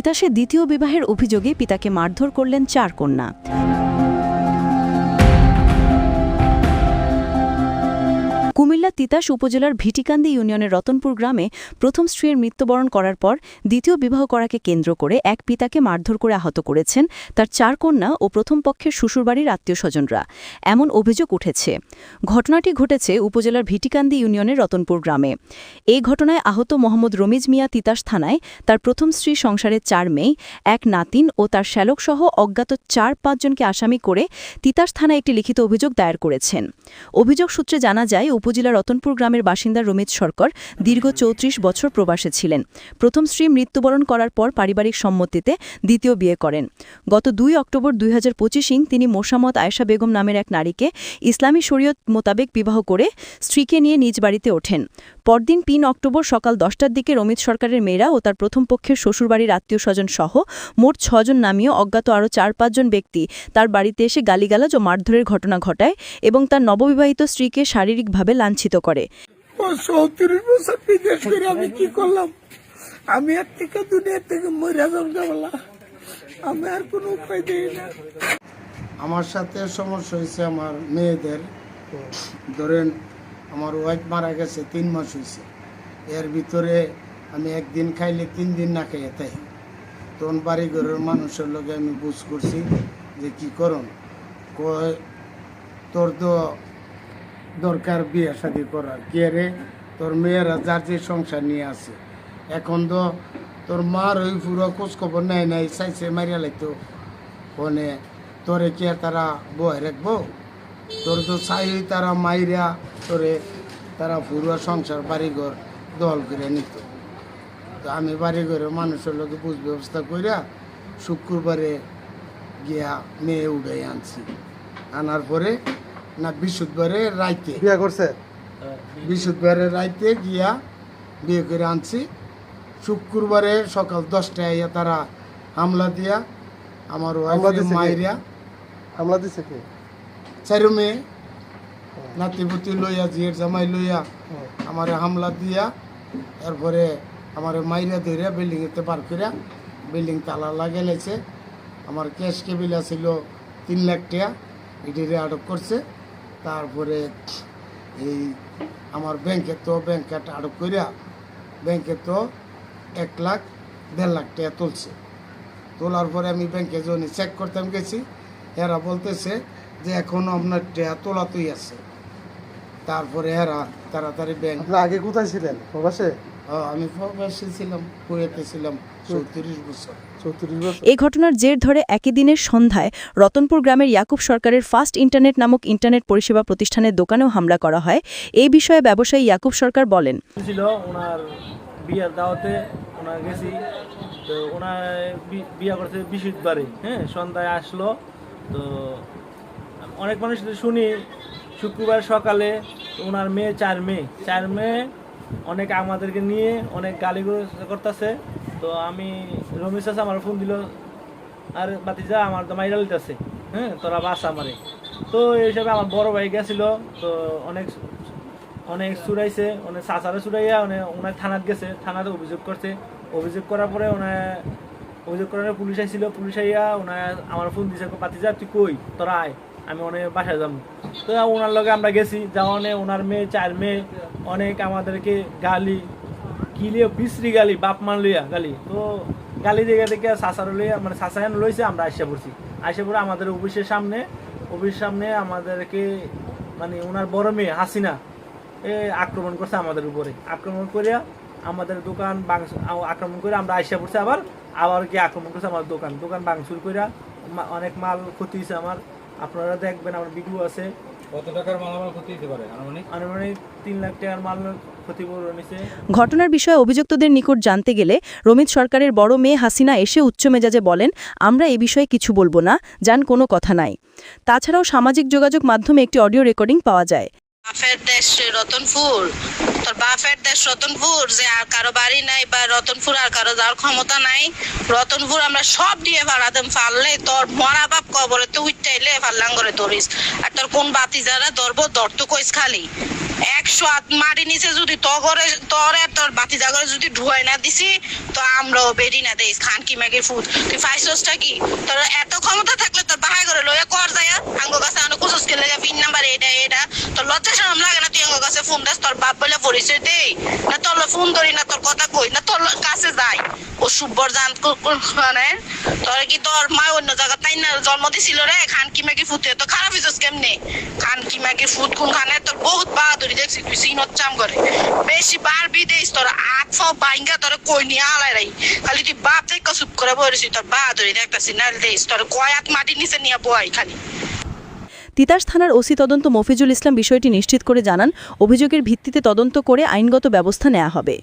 তিতাসে দ্বিতীয় বিবাহের অভিযোগে পিতাকে মারধর করলেন চার কন্যা। কুমিল্লা তিতাস উপজেলার ভিটিকান্দি ইউনিয়নের রতনপুর গ্রামে প্রথম স্ত্রীর মৃত্যুবরণ করার পর দ্বিতীয় বিবাহ করাকে কেন্দ্র করে এক পিতাকে মারধর করে আহত করেছেন তার চার কন্যা ও প্রথম পক্ষের শ্বশুরবাড়ির আত্মীয় স্বজনরা এমন অভিযোগ উঠেছে। ঘটনাটি ঘটেছে উপজেলার ভিটিকান্দি ইউনিয়নের রতনপুর গ্রামে। এই ঘটনায় আহত মোহাম্মদ রমিজ মিয়া তিতাস থানায় তার প্রথম স্ত্রী সংসারের চার মেয়ে, এক নাতিন ও তার শ্যালকসহ অজ্ঞাত চার পাঁচজনকে আসামি করে তিতাস থানায় একটি লিখিত অভিযোগ দায়ের করেছেন। অভিযোগ সূত্রে জানা যায় উপজেলা রতনপুর গ্রামের বাসিন্দা রমিত সরকার দীর্ঘ চৌত্রিশ বছর প্রবাসে ছিলেন। প্রথম স্ত্রী মৃত্যুবরণ করার পর পারিবারিক সম্মতিতে দ্বিতীয় বিয়ে করেন। গত দুই অক্টোবর দুই হাজার পঁচিশিং তিনি মোসামত আয়েশা বেগম নামের এক নারীকে ইসলামী শরীয়ত মোতাবেক বিবাহ করে স্ত্রীকে নিয়ে নিজ বাড়িতে ওঠেন। পরদিন তিন অক্টোবর সকাল দশটার দিকে রমিত সরকারের মেয়েরা ও তার প্রথম পক্ষের শ্বশুরবাড়ির আত্মীয় স্বজন সহ মোট ছজন নামীয় অজ্ঞাত আরও চার পাঁচজন ব্যক্তি তার বাড়িতে এসে গালিগালাজ ও মারধরের ঘটনা ঘটায় এবং তার নববিবাহিত স্ত্রীকে শারীরিকভাবে লাঞ্ছিত করে। চৌত্রিশ বছর বিদেশ করে আমি কি করলাম? আমি আর থেকে দুনিয়া থেকে মরে যাবলা আমি আর কোনো উপায় দিই না। আমার সাথে সমস্যা হয়েছে আমার মেয়েদের। ধরেন আমার ওয়াইফ মারা গেছে তিন মাস হয়েছে। এর ভিতরে আমি একদিন খাইলে তিন দিন না খাইয়ে তাই তখন বাড়ি ঘরের মানুষের লগে আমি বুঝ করছি যে কি করন। কয় তোর তো দরকার বিয়ে শাদি করার কে রে? তোর মেয়েরা যার যে সংসার নিয়ে আছে। এখন তো তোর মার ওই পুরো খোঁজ খবর নেয় নাই, চাইছে মারিয়া লাগতো ফোনে, তোরে কে তারা বয়ে রাখব? তোর তো চাই তারা মাইরা তোরে তারা পুরো সংসার, বাড়িঘর দল করে নিত। তো আমি বাড়ি ঘরে মানুষের লোকে বুঝ ব্যবস্থা কইরা শুক্রবারে গিয়া মেয়ে উড়াই আনছি। আনার পরে না বৃহস্পতিবারে রাইতে। বিয়া করছে? বৃহস্পতিবারে রাইতে গিয়া বিয়ে করে আনছি। শুক্রবারে সকাল দশটায় আইয়া তারা হামলা দিয়া আমার? মাইরিয়া হামলা দিছে কি? চারু মেয়ে নাতিপুতি লইয়া জিয়ের জামাই লইয়া আমার হামলা দিয়া এরপরে আমার মাইরা ধরিয়া বিল্ডিং এতে পার করিয়া বিল্ডিং তালা লাগে লেছে আমার ক্যাশ কেবিল ছিল তিন লাখ টাকা এটিরে আটক করছে। তারপরে এই আমার ব্যাংকে তো ব্যাংকে আটক করিয়া ব্যাংকে তো এক লাখ দেড় লাখ টাকা তুলছে। তোলার পরে আমি ব্যাংকে যখন চেক করতাম গেছি এরা বলতেছে যে এখনও আপনার টাকা তোলাতেই আছে। তারপরে এরা তাড়াতাড়ি ব্যাংক আগে কোথায় ছিলেন? প্রবাসে? আমি প্রবাসী ছিলাম কুয়েতে ছিলাম। এই ঘটনার জের ধরে একই দিনের সন্ধ্যায় রতনপুর গ্রামের ইয়াকুব সরকারের ফাস্ট ইন্টারনেট নামক ইন্টারনেট পরিষেবা প্রতিষ্ঠানের দোকানেও হামলা করা হয়। এই বিষয়ে ব্যবসায়ী ইয়াকুব সরকার বলেন ছিল ওনার বিয়ার দাওয়াতে ওনার গেছি। তো ওনার বিয়া করতে হ্যাঁ সন্ধ্যায় আসলো। তো অনেক মানুষ শুনি শুক্রবার সকালে ওনার মেয়ে চার মেয়ে। চার মেয়ে অনেক আমাদেরকে নিয়ে অনেক গালি করতেছে। তো আমি রমেশ চাষা আমার ফোন দিল, আর বাতিজা আমার তো মাইরা লিতেছে হ্যাঁ তোরা বাস আমারে। তো এই হিসাবে আমার বড় ভাই গেছিল, তো অনেক অনেক চুরাইছে, অনেক চাচারে চুরাইয়া অনেক ওনার থানাত গেছে, থানাতে অভিযোগ করছে। অভিযোগ করার পরে ওনার অভিযোগ করার পুলিশ আইছিল, পুলিশ আইয়া ওনার আমার ফোন দিছে পাতিজা তুই কই? তোরা আয়, আমি অনেক বাসায় যাব। তো ওনার লগে আমরা গেছি যাওয়ানে ওনার মেয়ে, চার মেয়ে, অনেক আমাদেরকে গালি লিয়ে বিশ্রী গালি, বাপ মান লইয়া গালি। তো গালি দেখে দেখে শাসার লইয়া মানে শাসায়ন লইছে, আমরা আইসা পড়ছি। আইসা পড়ে আমাদের অফিসের সামনে অফিসের সামনে আমাদেরকে মানে ওনার বড় মেয়ে হাসিনা, এ আক্রমণ করছে আমাদের উপরে। আক্রমণ করিয়া আমাদের দোকান বাংস আক্রমণ করে আমরা আইসা পড়ছি আবার আবার কি আক্রমণ করছে আমার দোকান। দোকান ভাঙচুর করিয়া অনেক মাল ক্ষতি হয়েছে আমার। আপনারা দেখবেন, আমার ভিডিও আছে। কত টাকার মালামাল ক্ষতি হতে পারে? আনুমানিক? আনুমানিক তিন লাখ টাকার মাল ক্ষতিপূরণ হয়েছে। ঘটনার বিষয়ে অভিযুক্তদের নিকট জানতে গেলে রমিত সরকারের বড় মেয়ে হাসিনা এসে উচ্চ মেজাজে বলেন আমরা এ বিষয়ে কিছু বলব না যান কোনো কথা নাই। তাছাড়াও সামাজিক যোগাযোগ মাধ্যমে একটি অডিও রেকর্ডিং পাওয়া যায়। বাপের দেশ রতনপুর, তোর বাপের দেশ রতনপুর যে আর কারও বাড়ি নাই বা রতনপুর আর কারও যাওয়ার ক্ষমতা নাই, রতনপুর আমরা সব দিয়ে ভাড়াতাম ফাললে তোর মরা বাপ কবরে তো উঠটাইলে পারলাম করে ধরিস। আর তোর কোন বাতি যারা ধরবো ধরতো কইস খালি। একশো হাত মাটি নিচে যদি তগরে তরে, তোর বাতি জাগরে যদি ঢুয়াই না দিছি, তো আমরাও বেরি না দেই। খান কি ম্যাগি ফুড তুই ফাইসোসটা কি? তোর এত ক্ষমতা থাকলে তোর বাহাই করে লইয়া কর যায়। আঙ্গ কাছে আনো কুসুস কে লাগে পিন নাম্বার এটা এটা তোর লজ্জা শরম লাগে না তুই আঙ্গ কাছে ফোন দাস, তোর বাপ বলে পরিচয় দেই। না তোর ফোন ধরি, না তোর কথা কই, না তোর কাছে যাই। ও সুব্বর জান মানে তোর কি তোর মা অন্য জায়গা তাই না জন্ম দিছিল রে? খান কি ম্যাগি ফুটে তো খারাপ হইছস কেমনে? খান কি ম্যাগি কোন খানে? তোর বহুত বাহাদুরি দেখছি, তুই সিনত চাম করে। বেশি বার বিদেশ তোর আট ফাও বাইঙ্গা তোর কই নিয়ে আলাই রাই। খালি তুই বাপ থেকে চুপ করে বলেছি তোর বাহাদুরি দেখতেছি, নাল দেশ তোর কয়াত মাটি নিচে নিয়ে বয় খালি। তিতাস থানার ওসি তদন্ত মফিজুল ইসলাম বিষয়টি নিশ্চিত করে জানান, অভিযোগের ভিত্তিতে তদন্ত করে আইনগত ব্যবস্থা নেওয়া হবে।